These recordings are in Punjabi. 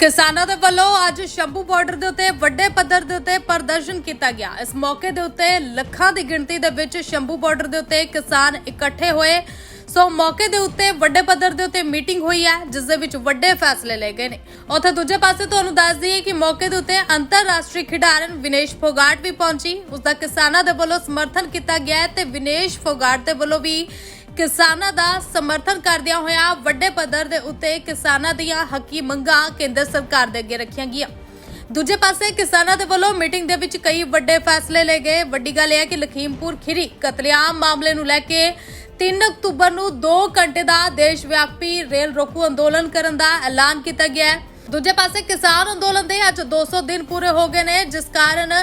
ਕਿਸਾਨਾਂ ਦੇ ਵੱਲੋਂ ਅੱਜ ਸ਼ੰਭੂ ਬਾਰਡਰ ਦੇ ਉੱਤੇ ਵੱਡੇ ਪੱਧਰ ਦੇ ਉੱਤੇ ਪ੍ਰਦਰਸ਼ਨ ਕੀਤਾ ਗਿਆ। ਇਸ ਮੌਕੇ ਦੇ ਉੱਤੇ ਲੱਖਾਂ ਦੀ ਗਿਣਤੀ ਦੇ ਵਿੱਚ ਸ਼ੰਭੂ ਬਾਰਡਰ ਦੇ ਉੱਤੇ ਕਿਸਾਨ ਇਕੱਠੇ ਹੋਏ। ਸੋ ਮੌਕੇ ਦੇ ਉੱਤੇ ਵੱਡੇ ਪੱਧਰ ਦੇ ਉੱਤੇ ਮੀਟਿੰਗ ਹੋਈ ਹੈ, ਜਿਸ ਦੇ ਵਿੱਚ ਵੱਡੇ ਫੈਸਲੇ ਲਏ ਗਏ ਨੇ। ਉੱਥੇ ਦੂਜੇ ਪਾਸੇ ਤੁਹਾਨੂੰ ਦੱਸ ਦਈਏ ਕਿ ਮੌਕੇ ਦੇ ਉੱਤੇ ਅੰਤਰਰਾਸ਼ਟਰੀ ਖਿਡਾਰਨ ਵਿਨੇਸ਼ ਫੋਗਾਟ ਵੀ ਪਹੁੰਚੀ। ਉਸ ਦਾ ਕਿਸਾਨਾਂ ਦੇ ਵੱਲੋਂ ਸਮਰਥਨ ਕੀਤਾ ਗਿਆ ਤੇ ਵਿਨੇਸ਼ ਫੋਗਾਟ ਦੇ ਵੱਲੋਂ ਵੀ ਕਿਸਾਨਾਂ ਦਾ ਸਮਰਥਨ ਕਰਦਿਆਂ ਹੋਇਆ ਵੱਡੇ ਪੱਧਰ ਦੇ ਉੱਤੇ ਕਿਸਾਨਾਂ ਦੀਆਂ ਹੱਕੀ ਮੰਗਾਂ ਕੇਂਦਰ ਸਰਕਾਰ ਦੇ ਅੱਗੇ ਰੱਖੀਆਂ ਗਈਆਂ। ਦੂਜੇ ਪਾਸੇ ਕਿਸਾਨਾਂ ਦੇ ਵੱਲੋਂ ਮੀਟਿੰਗ ਦੇ ਵਿੱਚ ਕਈ ਵੱਡੇ ਫੈਸਲੇ ਲਏ ਗਏ। ਵੱਡੀ ਗੱਲ ਇਹ ਹੈ ਕਿ ਲਖੀਮਪੁਰ ਖੀਰੀ ਕਤਲੇਆਮ ਮਾਮਲੇ ਨੂੰ ਲੈ ਕੇ 3 ਅਕਤੂਬਰ ਨੂੰ 2 ਘੰਟੇ ਦਾ ਦੇਸ਼ ਵਿਆਪੀ ਰੇਲ ਰੋਕੂ ਅੰਦੋਲਨ ਕਰਨ ਦਾ ਐਲਾਨ ਕੀਤਾ ਗਿਆ ਹੈ। ਦੂਜੇ ਪਾਸੇ ਕਿਸਾਨ ਅੰਦੋਲਨ ਦੇ ਅੱਜ 200 ਦਿਨ ਪੂਰੇ ਹੋ ਗਏ ਨੇ, ਜਿਸ ਕਾਰਨ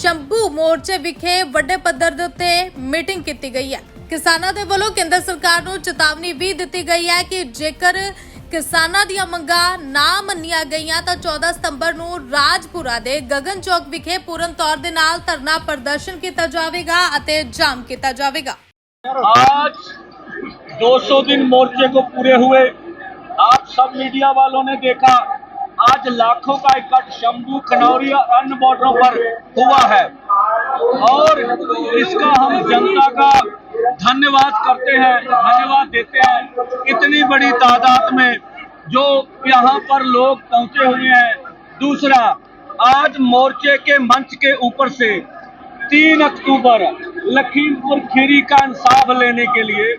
ਸ਼ੰਭੂ ਮੋਰਚੇ ਵਿਖੇ ਵੱਡੇ ਪੱਧਰ ਦੇ ਉੱਤੇ ਮੀਟਿੰਗ ਕੀਤੀ ਗਈ ਹੈ। ਕਿਸਾਨਾਂ ਦੇ ਵੱਲੋਂ ਕੇਂਦਰ ਸਰਕਾਰ ਨੂੰ ਚੇਤਾਵਨੀ ਵੀ ਦਿੱਤੀ ਗਈ ਹੈ ਕਿ ਜੇਕਰ ਕਿਸਾਨਾਂ ਦੀਆਂ ਮੰਗਾਂ ਨਾ ਮੰਨੀਆਂ ਗਈਆਂ ਤਾਂ 14 ਸਤੰਬਰ ਨੂੰ ਰਾਜਪੁਰਾ ਦੇ ਗਗਨ ਚੌਕ ਵਿਖੇ ਪੂਰਨ ਤੌਰ ਦੇ ਨਾਲ ਧਰਨਾ ਪ੍ਰਦਰਸ਼ਨ ਕੀਤਾ ਜਾਵੇਗਾ ਅਤੇ ਜਾਮ ਕੀਤਾ ਜਾਵੇਗਾ आज 200 दिन मोर्चे को पूरे हुए आप सब मीडिया वालों ने देखा आज लाखों का इकट्ठ शंभू खनौरी और अन्य बॉर्डरों पर हुआ है और इसका हम जनता का धन्यवाद करते हैं, धन्यवाद देते हैं। इतनी बड़ी तादाद में जो यहाँ पर लोग पहुँचे हुए हैं। दूसरा, आज मोर्चे के मंच के ऊपर से तीन अक्टूबर लखीमपुर खीरी का इंसाफ लेने के लिए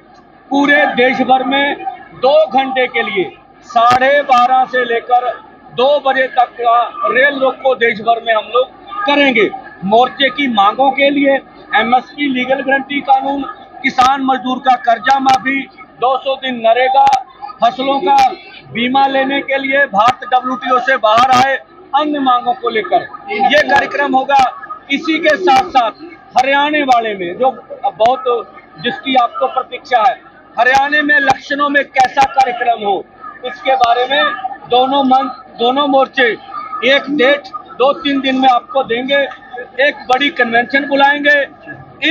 पूरे देश भर में दो घंटे के लिए, साढ़े बारह से लेकर दो बजे तक का रेल रोक देश भर में हम लोग करेंगे। मोर्चे की मांगों के लिए एमएसपी लीगल गारंटी कानून, किसान मजदूर का कर्जा माफ़ी 200 दिन नरेगा, फ़सलों का बीमा लेने के लिए भारत डब्ल्यूटीओ से बाहर आए अन्य मांगों को लेकर। ये कार्यक्रम होगा इसी के साथ साथ हरियाणा वाले में, जो बहुत, जिसकी आपको प्रतीक्षा है, हरियाणा में लक्षणों में कैसा कार्यक्रम हो, इसके बारे में दोनों मंच, दोनों मोर्चे एक डेट, दो तीन दिन में आपको देंगे। एक बड़ी कन्वेंशन बुलाएँगे।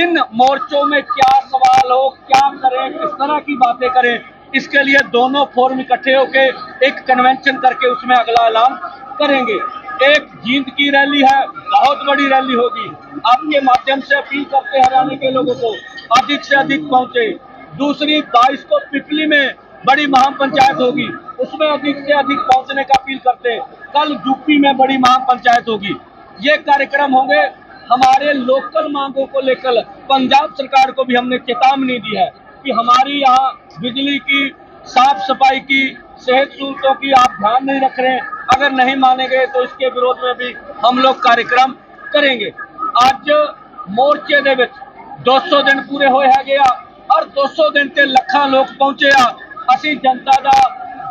इन मोर्चों में क्या सवाल हो, क्या करें, किस तरह की बातें करें, इसके लिए दोनों फोरम इकट्ठे होकर एक कन्वेंशन करके उसमें अगला ऐलान करेंगे। एक जींद की रैली है, बहुत बड़ी रैली होगी। आपके माध्यम से अपील करते हरियाणा के लोगों को, अधिक से अधिक पहुँचे। दूसरी, बाईस को पिपली में बड़ी महापंचायत होगी। उसमें अधिक से अधिक पहुँचने का अपील करते हैं। कल यूपी में बड़ी महापंचायत होगी। ये कार्यक्रम होंगे हमारे लोकल मांगों को लेकर पंजाब सरकार को भी हमने चेतावनी दी है कि हमारी यहाँ बिजली की साफ सफाई की सेहत सहूलतों की आप ध्यान नहीं रख रहे हैं अगर नहीं माने गए तो इसके विरोध में भी हम लोग कार्यक्रम करेंगे ਅੱਜ ਮੋਰਚੇ ਦੇ ਵਿੱਚ 200 ਦਿਨ ਪੂਰੇ ਹੋਏ ਹੈਗੇ ਆ ਔਰ 200 ਦਿਨ ਤੇ ਲੱਖਾਂ ਲੋਕ ਪਹੁੰਚੇ ਆ ਅਸੀਂ ਜਨਤਾ ਦਾ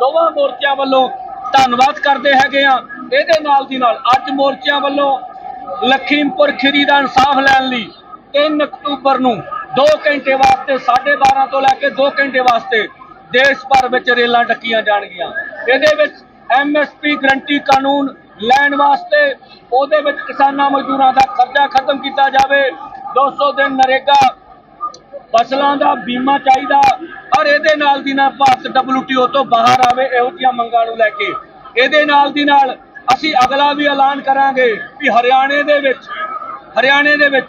ਦੋਵਾਂ ਮੋਰਚਿਆਂ ਵੱਲੋਂ ਧੰਨਵਾਦ ਕਰਦੇ ਹੈਗੇ ਆ ਇਹਦੇ ਨਾਲ ਦੀ ਨਾਲ ਅੱਜ ਮੋਰਚਿਆਂ ਵੱਲੋਂ ਲਖੀਮਪੁਰ ਖੀਰੀ ਦਾ ਇਨਸਾਫ ਲੈਣ ਲਈ 3 ਅਕਤੂਬਰ ਨੂੰ 2 ਘੰਟੇ ਵਾਸਤੇ 12:30 ਤੋਂ ਲੈ ਕੇ 2 ਘੰਟੇ ਵਾਸਤੇ ਦੇਸ਼ ਭਰ ਵਿੱਚ ਰੇਲਾਂ ਟੱਕੀਆਂ ਜਾਣਗੀਆਂ। ਇਹਦੇ ਵਿੱਚ ਐਮਐਸਪੀ ਗਰੰਟੀ ਕਾਨੂੰਨ ਲੈਣ ਵਾਸਤੇ ਉਹਦੇ ਵਿੱਚ ਕਿਸਾਨਾਂ ਮਜ਼ਦੂਰਾਂ ਦਾ ਕਰਜ਼ਾ ਖਤਮ ਕੀਤਾ ਜਾਵੇ। 200 ਦਿਨ ਨਰੇਗਾ, ਫਸਲਾਂ ਦਾ ਬੀਮਾ ਚਾਹੀਦਾ। ਔਰ ਇਹਦੇ ਨਾਲ ਦੀ ਨਾਲ ਭਾਰਤ WTO ਤੋਂ ਬਾਹਰ ਆਵੇ, ਇਹੋ ਜਿਹੀਆਂ ਮੰਗਾਂ ਨੂੰ ਲੈ ਕੇ। ਇਹਦੇ ਨਾਲ ਦੀ ਨਾਲ ਅਸੀਂ ਅਗਲਾ ਵੀ ਐਲਾਨ ਕਰਾਂਗੇ ਕਿ ਹਰਿਆਣੇ ਦੇ ਵਿੱਚ, ਹਰਿਆਣੇ ਦੇ ਵਿੱਚ,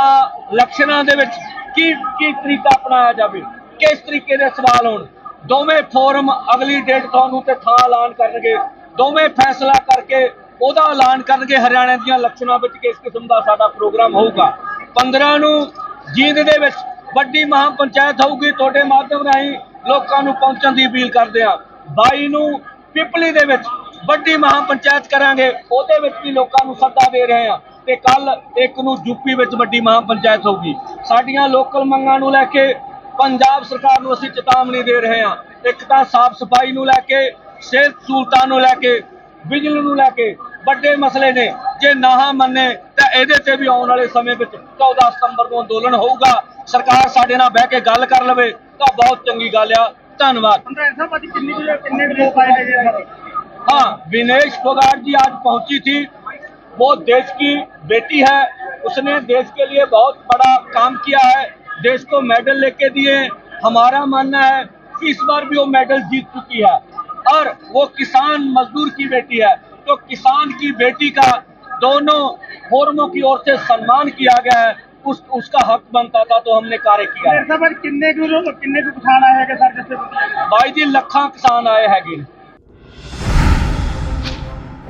ਆ ਇਲੈਕਸ਼ਨਾਂ ਦੇ ਵਿੱਚ ਕੀ ਕੀ ਤਰੀਕਾ ਅਪਣਾਇਆ ਜਾਵੇ, ਕਿਸ ਤਰੀਕੇ ਦੇ ਸਵਾਲ ਹੋਣ। ਦੋਵੇਂ ਫੋਰਮ ਅਗਲੀ ਡੇਟ ਤੁਹਾਨੂੰ ਤੇ ਥਾਂ ਐਲਾਨ ਕਰਨਗੇ। ਦੋਵੇਂ ਫੈਸਲਾ ਕਰਕੇ ਉਹਦਾ ਐਲਾਨ ਕਰਨਗੇ ਹਰਿਆਣਾ ਦੀਆਂ ਇਲੈਕਸ਼ਨਾਂ ਵਿੱਚ ਕਿਸ ਕਿਸਮ ਦਾ ਸਾਡਾ ਪ੍ਰੋਗਰਾਮ ਹੋਊਗਾ। 15 ਨੂੰ ਜੀਂਦ ਦੇ ਵਿੱਚ ਵੱਡੀ ਮਹਾ ਪੰਚਾਇਤ ਹੋਊਗੀ, ਤੁਹਾਡੇ ਮਾਧਿਅਮ ਰਾਹੀਂ ਲੋਕਾਂ ਨੂੰ ਪਹੁੰਚਣ ਦੀ ਅਪੀਲ ਕਰਦੇ ਆ 22 ਨੂੰ ਪਿਪਲੀ ਦੇ ਵਿੱਚ ਵੱਡੀ ਮਹਾ ਪੰਚਾਇਤ ਕਰਾਂਗੇ, ਉਹਦੇ ਵਿੱਚ ਵੀ ਲੋਕਾਂ ਨੂੰ ਸੱਦਾ ਦੇ ਰਹੇ ਆ ਤੇ ਕੱਲ ਇੱਕ ਨੂੰ ਯੂਪੀ ਵਿੱਚ ਵੱਡੀ ਮਹਾ ਪੰਚਾਇਤ ਹੋਊਗੀ। ਸਾਡੀਆਂ ਲੋਕਲ ਮੰਗਾਂ ਨੂੰ ਲੈ ਕੇ ਪੰਜਾਬ ਸਰਕਾਰ ਨੂੰ ਅਸੀਂ ਚੇਤਾਵਨੀ ਦੇ ਰਹੇ ਹਾਂ। ਇੱਕ ਤਾਂ ਸਾਫ਼ ਸਫ਼ਾਈ ਨੂੰ ਲੈ ਕੇ, ਸਿਹਤ ਸਹੂਲਤਾਂ ਨੂੰ ਲੈ ਕੇ, ਬਿਜਲੀ ਨੂੰ ਲੈ ਕੇ ਵੱਡੇ ਮਸਲੇ ਨੇ। ਜੇ ਨਾ ਮੰਨੇ ਤਾਂ ਇਹਦੇ ਤੇ ਵੀ ਆਉਣ ਵਾਲੇ ਸਮੇਂ ਵਿੱਚ 14 ਸਤੰਬਰ ਨੂੰ ਅੰਦੋਲਨ ਹੋਊਗਾ। ਸਰਕਾਰ ਸਾਡੇ ਨਾਲ ਬਹਿ ਕੇ ਗੱਲ ਕਰ ਲਵੇ ਤਾਂ ਬਹੁਤ ਚੰਗੀ ਗੱਲ ਆ। ਧੰਨਵਾਦ। हाँ विनेश फोगाट जी आज पहुँची थी। वो देश की बेटी है। उसने देश के लिए बहुत बड़ा काम किया है। देश को मेडल लेके दिए। हमारा मानना है कि इस बार भी वो मेडल जीत चुकी है। और वो किसान मजदूर की बेटी है। तो किसान की बेटी का दोनों फोरमों की ओर से सम्मान किया गया है। उस, उसका हक बनता था तो हमने कार्य किया किन्ने किन्ने किसान आए हैं। भाई जी, लखा किसान आए हैं